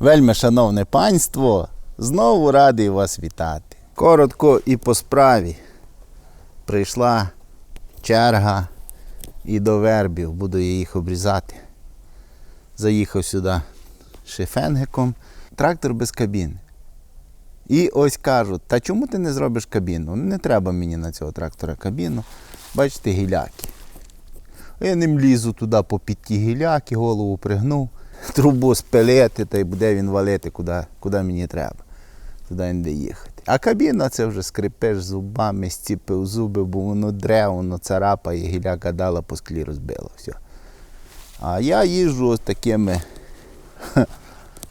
Вельми шановне панство, знову радий вас вітати. Коротко і по справі. Прийшла черга і до вербів, буду я їх обрізати. Заїхав сюди шифенгиком, трактор без кабіни. І ось кажуть, та чому ти не зробиш кабіну? Не треба мені на цього трактора кабіну. Бачите, гіляки. Я ним лізу туди по ті гіляки, голову пригнув, трубу спилити, та й буде він валити, куди, куди мені треба. Туди де їхати. А кабіна це вже скрипиш зубами, стіпив зуби, бо воно дре, воно царапає, гіляка дала по склі розбила. Все. А я їжджу ось такими,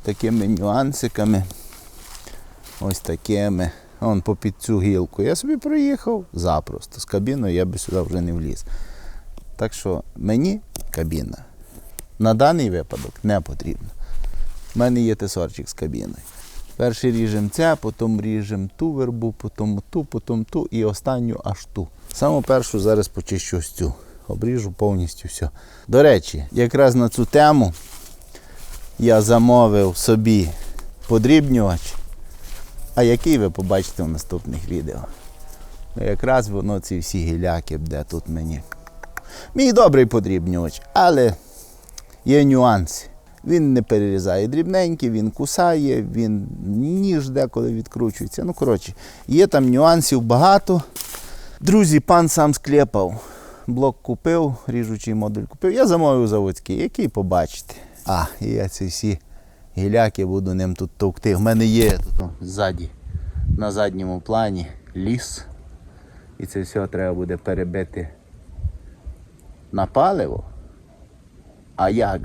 такими нюансиками. Ось такими. Он попід цю гілку. Я собі проїхав запросто. З кабіною я би сюди вже не вліз. Так що мені кабіна на даний випадок не потрібна. У мене є тесорчик з кабіною. Перший ріжемо це, потім ріжемо ту вербу, потім ту, потім ту і останню аж ту. Саму першу зараз почищу ось цю. Обріжу повністю все. До речі, якраз на цю тему я замовив собі подрібнювач, а який ви побачите в наступних відео. Ну, Якраз воно ці всі гіляки буде тут мені. Мій добрий подрібнювач, але є нюанси. Він не перерізає дрібненький, він кусає, він ніж деколи відкручується. Ну, коротше, є там нюансів багато. Друзі, пан сам склепав. Блок купив, ріжучий модуль купив. Я замовив заводський, який побачите. А, і я ці всі гіляки буду ним тут товкти. У мене є тут о, ззаді, на задньому плані ліс. І це все треба буде перебити на паливо. А як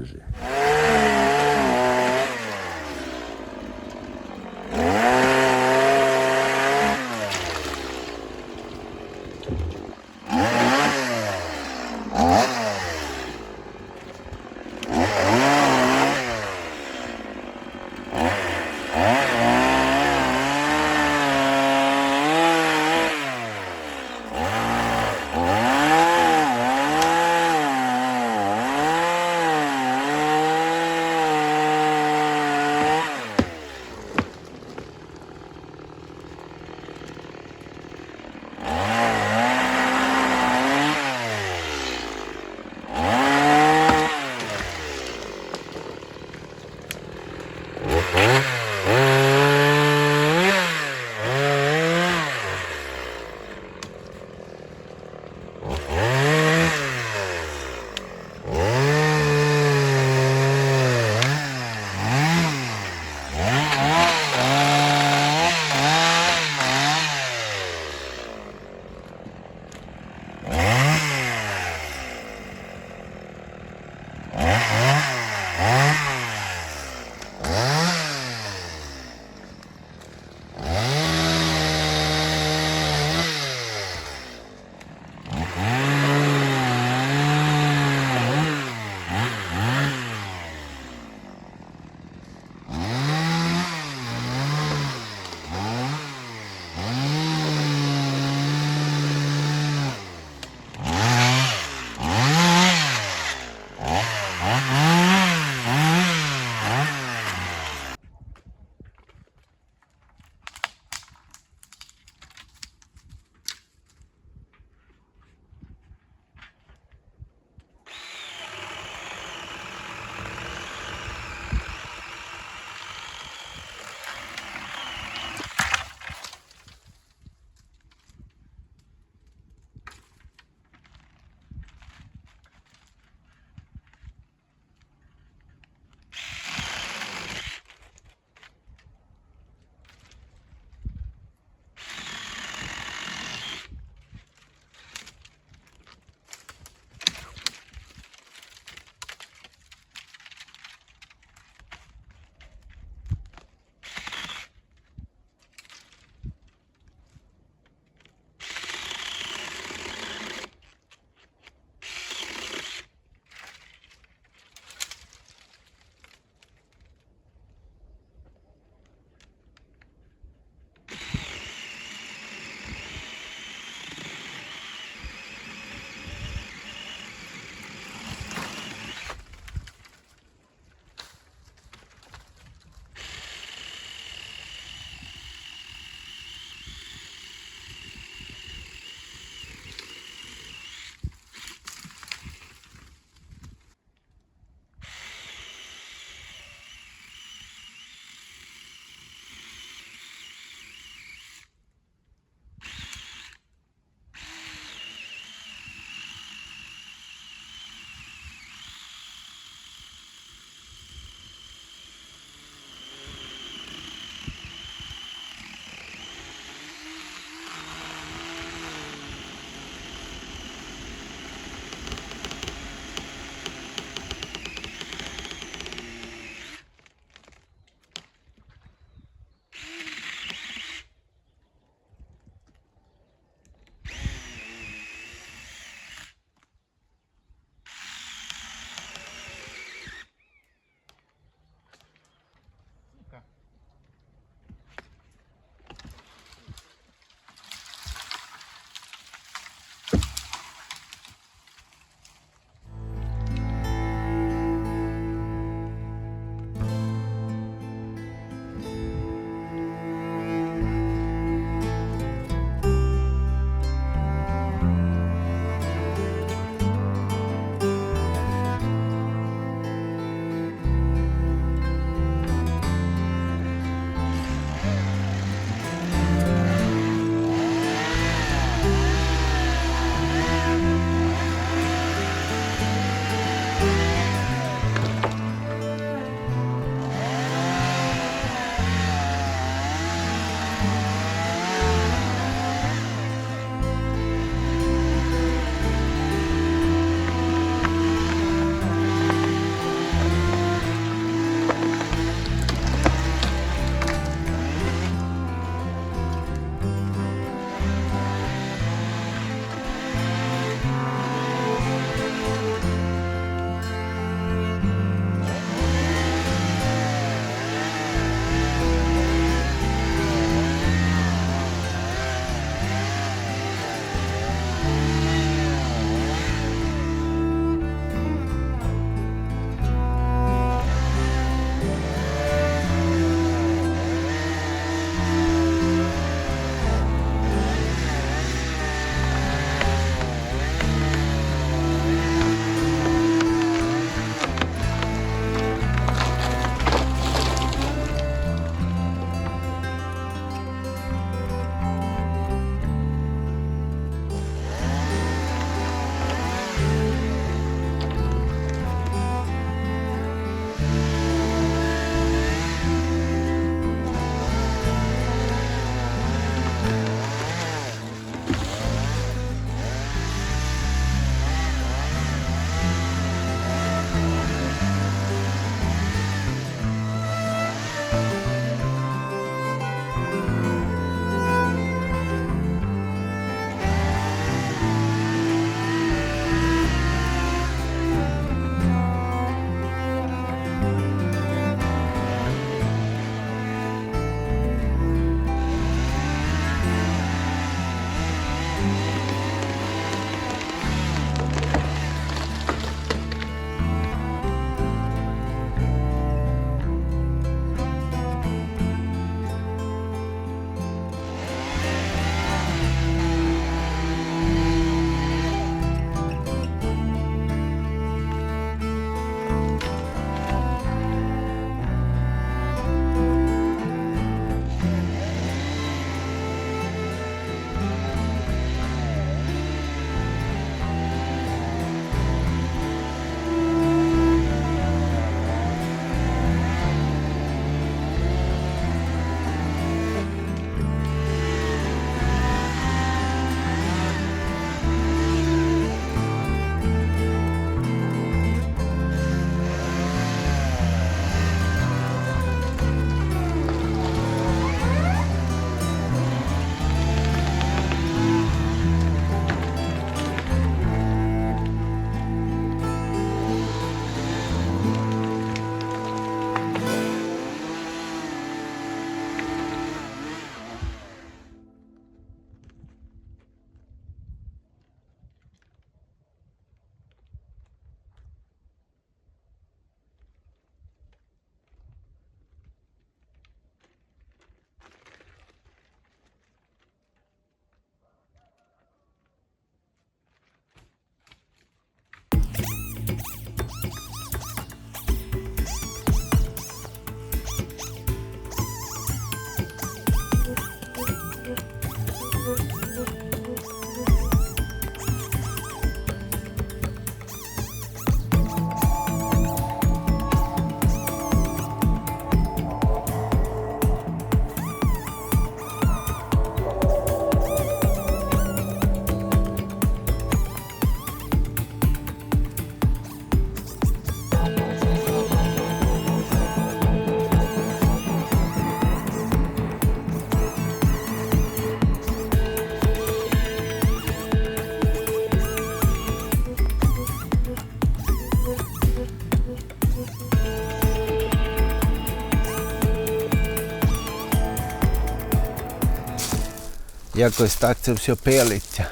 Якось так це все пилиться.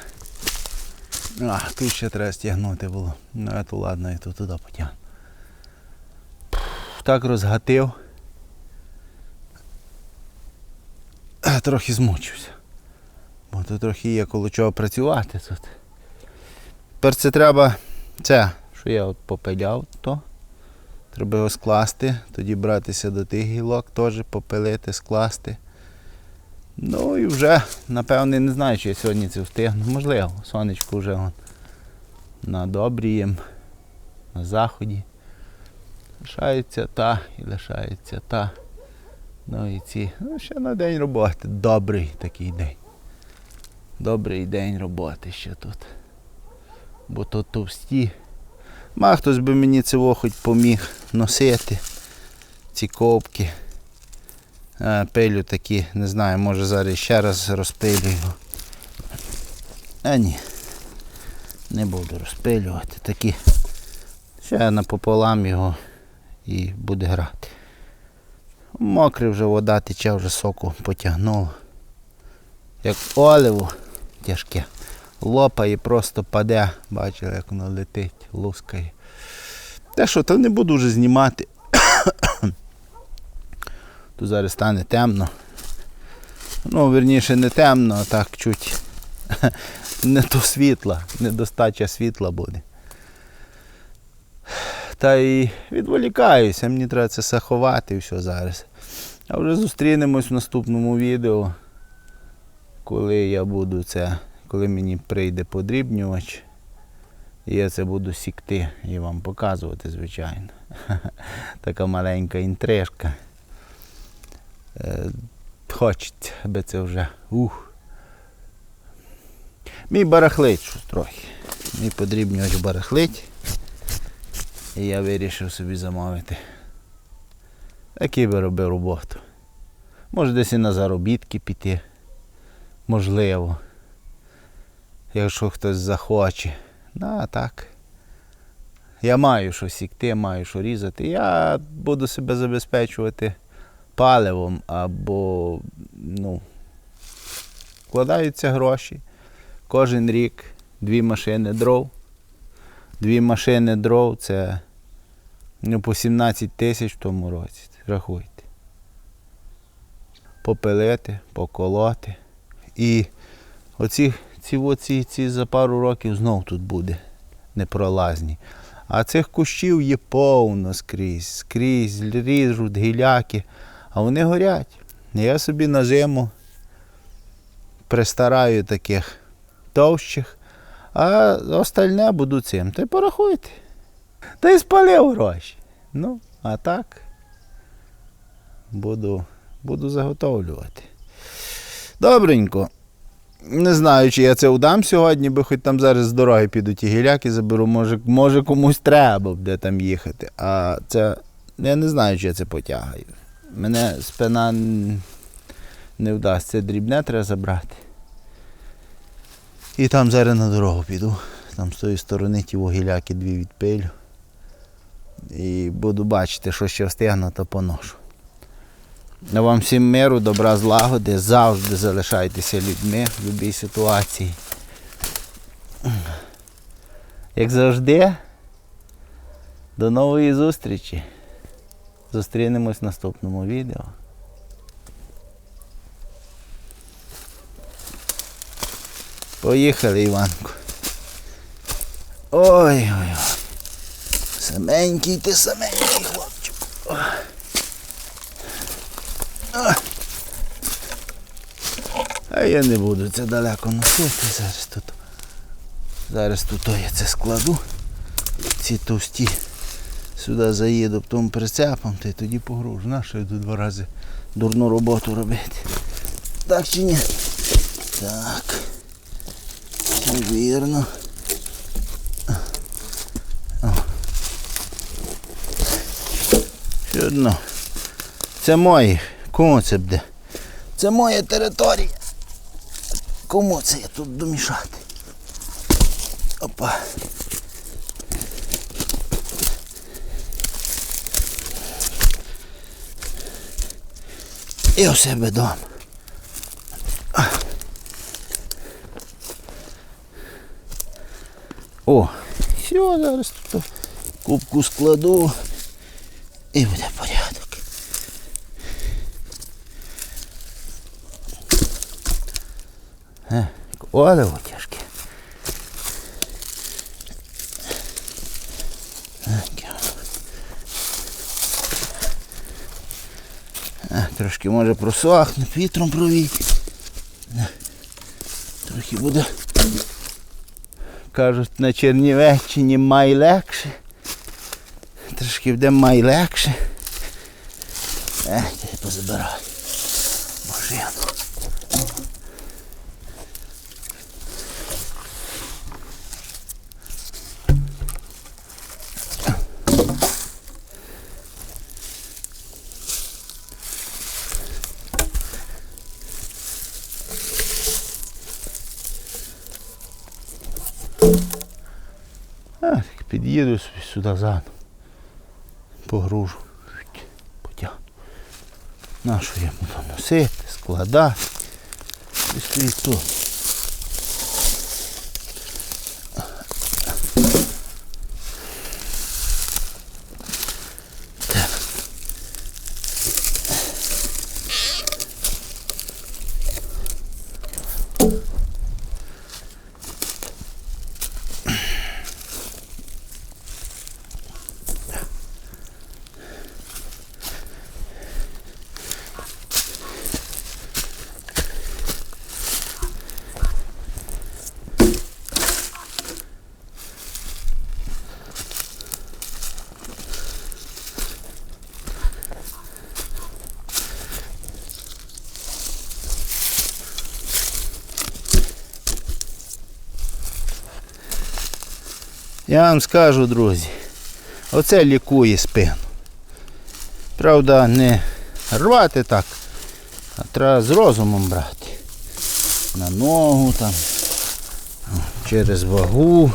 А, тут ще треба стягнути було. Ну, а то ладно, я то туди потягну. Так розгатив. Е, Трохи змучився. Бо тут трохи є коло чого працювати тут. Тепер це треба це, що я от попиляв, то треба його скласти, тоді братися до тих гілок, теж попилити, скласти. Ну і вже, напевне, не знаю, чи я сьогодні це встигну. Можливо, сонечко вже вон на добрієм, на заході. Лишається та і лишається та. Ну і ці. Ну, ще на день роботи. Добрий такий день. Добрий день роботи ще тут. Бо тут товсті. Ма хтось би мені цього хоч поміг носити. Ці ковки. Е, Пилю такі, не знаю, може зараз ще раз розпилю його. А ні. Не буду розпилювати. Такі. Ще напополам його і буде грати. Мокрий вже вода тече, вже соку потягнуло. Як оливо тяжке. Лопає, просто паде. Бачили, як воно летить, лускає. Те що, то не буду вже знімати. Тут зараз стане темно. Ну, верніше, не темно, а так чуть не то світла, недостача світла буде. Та й відволікаюся, мені треба це все і все зараз. А вже зустрінемось в наступному відео, коли я буду це, коли мені прийде подрібнювач. І я це буду сікти і вам показувати, звичайно. Така маленька інтрижка. Е, Хочеться, аби це вже. Ух. Мій барахлить щось трохи. Мій подрібнювач барахлить. І я вирішив собі замовити. Такий би робив роботу. Може десь і на заробітки піти. Можливо. Якщо хтось захоче. Ну, а так. Я маю що сікти, маю що різати. Я буду себе забезпечувати паливом або, ну, вкладаються гроші. Кожен рік дві машини дров. Дві машини дров це ну, по 17 тисяч в тому році. Рахуйте. Попилити, поколоти. І оці ці, оці, ці за пару років знов тут буде непролазні. А цих кущів є повно скрізь, скрізь ріжуть гіляки, а вони горять. Я собі на зиму пристараю таких товщих, а остальне буду цим. Та й порахуйте. Та й спалив гроші. Ну, а так буду, буду заготовлювати. Добренько. Не знаю, чи я це удам сьогодні, бо хоч там зараз з дороги піду ті гіляки заберу, може, може комусь треба буде там їхати. А це я не знаю, чи я це потягаю. Мене спина не вдасться, дрібне треба забрати. І там зараз на дорогу піду. Там з тої сторони ті вугіляки дві відпилю. І буду бачити, що ще встигну, то поношу. А вам всім миру, добра злагоди, завжди залишайтеся людьми в будь-якій ситуації. Як завжди, до нової зустрічі. Зустрінемось в наступному відео. Поїхали, Іванко. Ой-ой-ой. Саменький ти саменький хлопчик. А я не буду це далеко носити. Зараз тут. Зараз тут я це складу. Ці товсті сюди заїду тому прицепом, та й тоді погружу. Нащо я тут два рази дурну роботу робити? Так чи ні? Так. Вірно. Одно. Це мої. Кому це буде? Це моя територія. Кому це я тут домішати? Опа. і у себе дом. О, все, зараз тут кубку складу і буде порядок. Е, Олево. Трошки може просохне, вітром провіть. Трохи буде. Кажуть, на Чернівеччині май легше. Трошки буде май легше. Ех, я позабираю. Машину. А, під'їду сюди заново. Погружу. Потягну. На що я буду носити, складати. І стоїть тут. Я вам скажу, друзі, оце лікує спину. Правда, не рвати так, а треба з розумом брати. На ногу там, через вагу.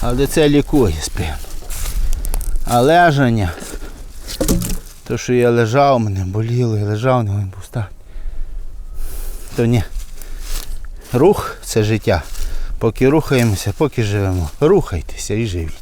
Але це лікує спину. А лежання, то що я лежав, мене боліло, я лежав, не був стати. То ні. Рух це життя. Поки рухаємося, поки живемо. Рухайтеся і живіть.